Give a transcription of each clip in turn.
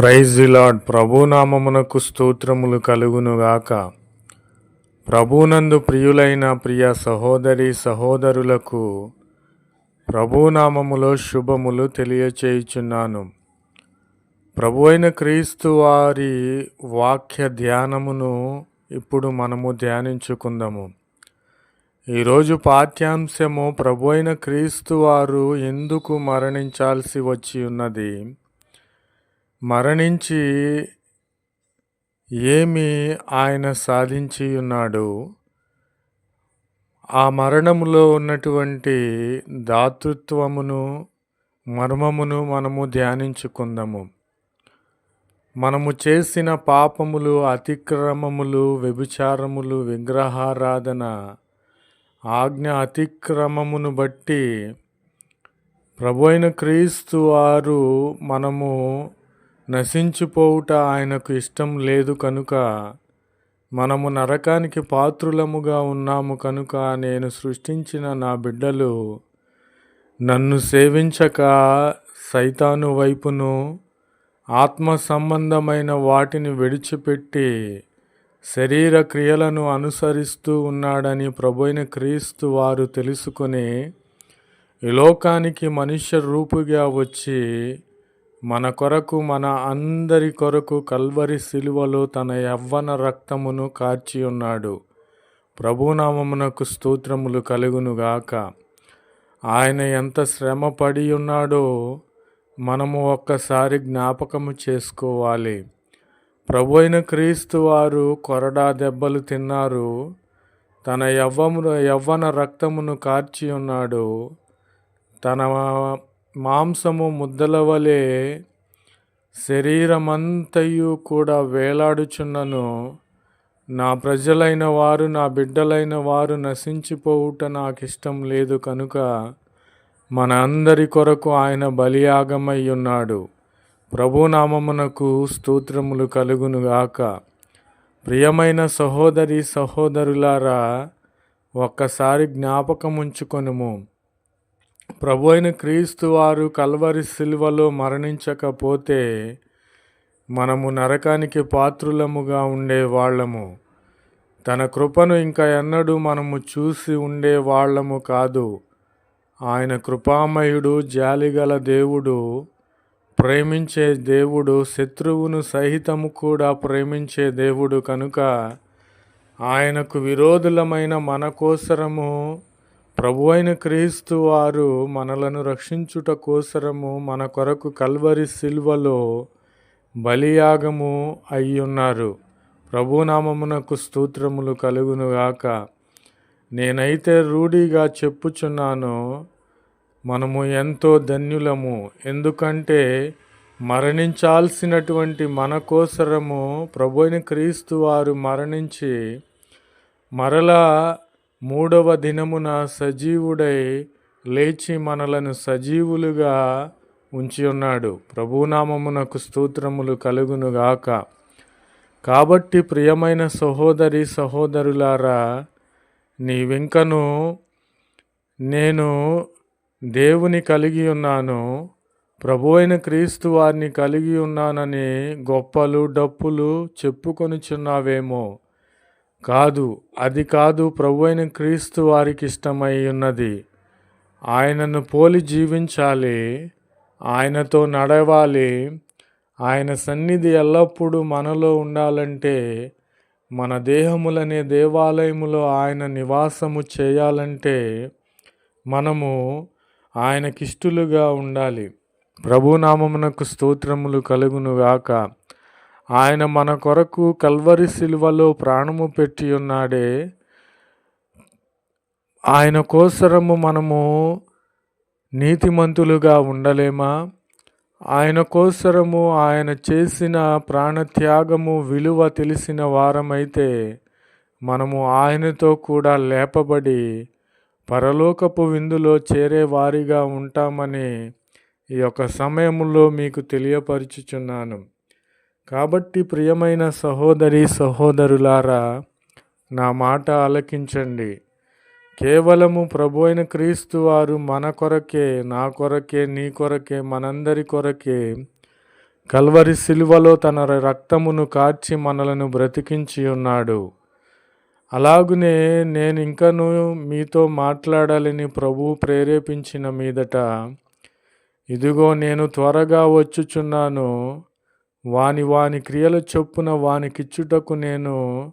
Praise the ప్రభునామమునకు స్తోత్రములు కలుగునుగాక. ప్రభునందు ప్రియులైన ప్రియ సహోదరి సహోదరులకు ప్రభునామములో శుభములు తెలియచేయుచున్నాను. ప్రభు అయిన క్రీస్తు వారి వాక్య ధ్యానమును ఇప్పుడు మనము ధ్యానించుకుందాము. ఈరోజు పాఠ్యాంశము ప్రభు అయిన క్రీస్తు వారు ఎందుకు మరణించాల్సి వచ్చి ఉన్నది మరణించి ఏమి ఆయన సాధించి ఉన్నాడు? ఆ మరణములో ఉన్నటువంటి దాతృత్వమును మర్మమును మనము ధ్యానించుకుందాము. మనము చేసిన పాపములు అతిక్రమములు వ్యభిచారములు విగ్రహారాధన ఆజ్ఞ అతిక్రమమును బట్టి ప్రభు అయిన క్రీస్తు వారు మనము నశించిపోవుట ఆయనకు ఇష్టం లేదు కనుక మనము నరకానికి పాత్రులముగా ఉన్నాము కనుక నేను సృష్టించిన నా బిడ్డలు నన్ను సేవించక సైతాను వైపును ఆత్మ సంబంధమైన వాటిని విడిచిపెట్టి శరీర క్రియలను అనుసరిస్తూ ఉన్నాడని ప్రభైన క్రీస్తు వారు తెలుసుకుని ఈ లోకానికి మనుష్య రూపుగా వచ్చి మన కొరకు మన అందరి కొరకు కల్వరి శిలువలో తన యవ్వన రక్తమును కార్చి ఉన్నాడు. ప్రభునామమునకు స్తోత్రములు కలుగునుగాక ఆయన ఎంత శ్రమ పడి ఉన్నాడో మనము ఒక్కసారి జ్ఞాపకము చేసుకోవాలి. ప్రభు అయిన క్రీస్తు వారు కొరడా దెబ్బలు తిన్నారు. తన యవ్వము యవ్వన రక్తమును కార్చి ఉన్నాడు. తన మాంసము ముద్దల వలె శరీరమంతయు కూడా వేలాడుచున్నను. నా ప్రజలైన వారు నా బిడ్డలైన వారు నశించిపోవుట నాకు ఇష్టం లేదు కనుక మన అందరి కొరకు ఆయన బలియాగమై ఉన్నాడు ప్రభునామమునకు స్తోత్రములు కలుగునుగాక. ప్రియమైన సహోదరి సహోదరులారా ఒక్కసారి జ్ఞాపకముంచుకొనుము. ప్రభు అయిన క్రీస్తు వారు కల్వరి శిల్వలో మరణించకపోతే మనము నరకానికి పాత్రులముగా ఉండే వాళ్ళము. తన కృపను ఇంకా ఎన్నడూ మనము చూసి ఉండే వాళ్ళము కాదు. ఆయన కృపామయుడు జాలిగల దేవుడు ప్రేమించే దేవుడు శత్రువును సహితము కూడా ప్రేమించే దేవుడు కనుక ఆయనకు విరోధులమైన మన కోసరము ప్రభు అయిన క్రీస్తు వారు మనలను రక్షించుట కోసరము మన కొరకు కల్వరి సిల్వలో బలియాగము అయ్యున్నారు. ప్రభునామమునకు స్తోత్రములు కలుగునుగాక. నేనైతే రూఢీగా చెప్పుచున్నాను మనము ఎంతో ధన్యులము. ఎందుకంటే మరణించాల్సినటువంటి మన కోసరము ప్రభు అయిన క్రీస్తు వారు మరణించి మరలా మూడవ దినమున సజీవుడై లేచి మనలను సజీవులుగా ఉంచి ఉన్నాడు. ప్రభునామమునకు స్తోత్రములు కలుగునుగాక కాబట్టి ప్రియమైన సహోదరి సహోదరులారా నీ వెంకను నేను దేవుని కలిగి ఉన్నాను. ప్రభు అయిన క్రీస్తు వారిని కలిగి ఉన్నానని గొప్పలు డప్పులు చెప్పుకొనిచున్నావేమో. కాదు అది కాదు ప్రభు అయిన క్రీస్తు వారికి ఇష్టమై ఉన్నది. ఆయనను పోలి జీవించాలి ఆయనతో నడవాలి ఆయన సన్నిధి ఎల్లప్పుడూ మనలో ఉండాలంటే మన దేహములనే దేవాలయములో ఆయన నివాసము చేయాలంటే మనము ఆయనకిష్టులుగా ఉండాలి. ప్రభునామమునకు స్తోత్రములు కలుగునుగాక. ఆయన మన కొరకు కల్వరి శిల్వలో ప్రాణము పెట్టి ఉన్నాడే. ఆయన కోసరము మనము నీతిమంతులుగా ఉండలేమా? ఆయన కోసరము ఆయన చేసిన ప్రాణత్యాగము విలువ తెలిసిన వారమైతే మనము ఆయనతో కూడా లేపబడి పరలోకపు విందులో చేరే వారిగా ఉంటామని ఈ యొక్క సమయంలో మీకు తెలియపరుచుచున్నాను. కాబట్టి ప్రియమైన సహోదరి సహోదరులారా నా మాట ఆలకించండి. కేవలము ప్రభు అయిన క్రీస్తు వారు మన కొరకే నా కొరకే నీ కొరకే మనందరి కొరకే కల్వరి శిలువలో తన రక్తమును కార్చి మనలను బ్రతికించి ఉన్నాడు. అలాగునే నేను ఇంకను మీతో మాట్లాడాలని ప్రభు ప్రేరేపించిన మీదట ఇదిగో నేను త్వరగా వచ్చుచున్నాను వాని వాని క్రియల చొప్పున వానికిచ్చుటకు నేను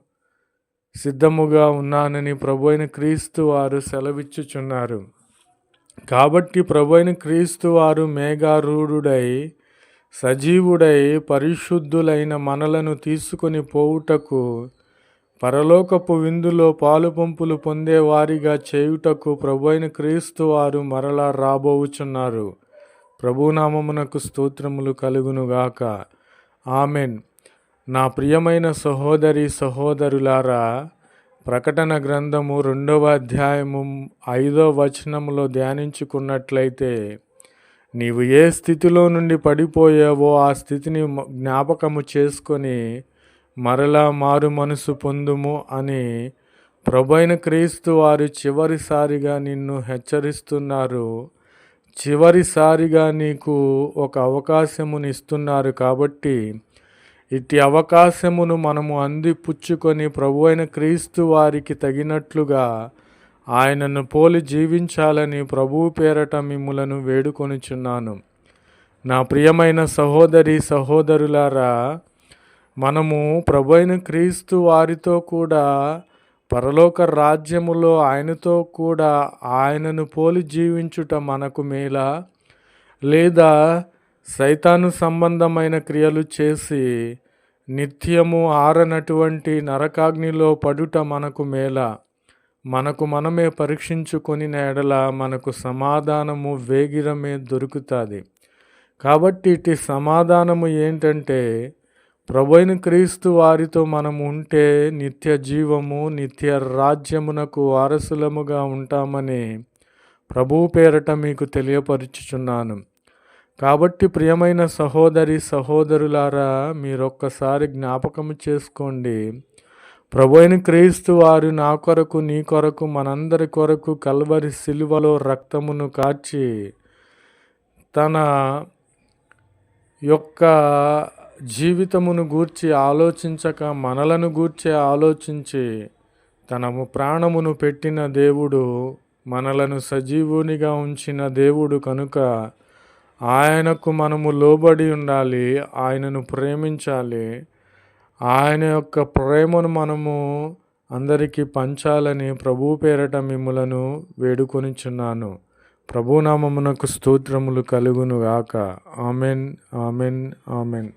సిద్ధముగా ఉన్నానని ప్రభు అయిన క్రీస్తు వారు సెలవిచ్చుచున్నారు. కాబట్టి ప్రభు అయిన క్రీస్తు వారు మేఘారూఢుడై సజీవుడై పరిశుద్ధులైన మనలను తీసుకొని పోవుటకు పరలోకపు విందులో పాలు పంపులు పొందేవారిగా చేయుటకు ప్రభు అయిన క్రీస్తు వారు మరలా రాబోవుచున్నారు. ప్రభునామమునకు స్తోత్రములు కలుగునుగాక. ఆమెన్. నా ప్రియమైన సహోదరి సహోదరులారా ప్రకటన గ్రంథము రెండవ అధ్యాయము ఐదో వచనములో ధ్యానించుకున్నట్లయితే నీవు ఏ స్థితిలో నుండి పడిపోయావో ఆ స్థితిని జ్ఞాపకము చేసుకొని మరలా మారు మనసు పొందుము అని ప్రభైన క్రీస్తు వారు చివరిసారిగా నిన్ను హెచ్చరిస్తున్నారు. చివరిసారిగా నీకు ఒక అవకాశమునిస్తున్నారు కాబట్టి ఇట్టి అవకాశమును మనము అందిపుచ్చుకొని ప్రభు అయిన క్రీస్తు వారికి తగినట్లుగా ఆయనను పోలి జీవించాలని ప్రభు పేరట మిమ్ములను వేడుకొనిచున్నాను. నా ప్రియమైన సహోదరి సహోదరులారా మనము ప్రభు అయిన క్రీస్తు వారితో కూడా పరలోక రాజ్యములో ఆయనతో కూడా ఆయనను పోలి జీవించుట మనకు మేల? లేదా సైతాను సంబంధమైన క్రియలు చేసి నిత్యము ఆరనటువంటి నరకాగ్నిలో పడుట మనకు మేల? మనకు మనమే పరీక్షించుకొని ఎడల మనకు సమాధానము వేగిరమే దొరుకుతుంది. కాబట్టి ఇటు సమాధానము ఏంటంటే ప్రభైన క్రీస్తు వారితో మనము ఉంటే నిత్య జీవము నిత్య రాజ్యమునకు వారసులముగా ఉంటామని ప్రభు పేరట మీకు తెలియపరుచుచున్నాను. కాబట్టి ప్రియమైన సహోదరి సహోదరులారా మీరొక్కసారి జ్ఞాపకము చేసుకోండి. ప్రభుైన క్రీస్తు వారు నా కొరకు నీ కొరకు మనందరి కొరకు కల్వరి సిలువలో రక్తమును కాచి తన యొక్క జీవితమును గూర్చి ఆలోచించక మనలను గూర్చి ఆలోచించి తనము ప్రాణమును పెట్టిన దేవుడు మనలను సజీవునిగా ఉంచిన దేవుడు కనుక ఆయనకు మనము లోబడి ఉండాలి ఆయనను ప్రేమించాలి. ఆయన యొక్క ప్రేమను మనము అందరికీ పంచాలని ప్రభు పేరట మిమ్మలను వేడుకొనిచున్నాను. ప్రభునామమునకు స్తోత్రములు కలుగునుగాక. Amen amen amen.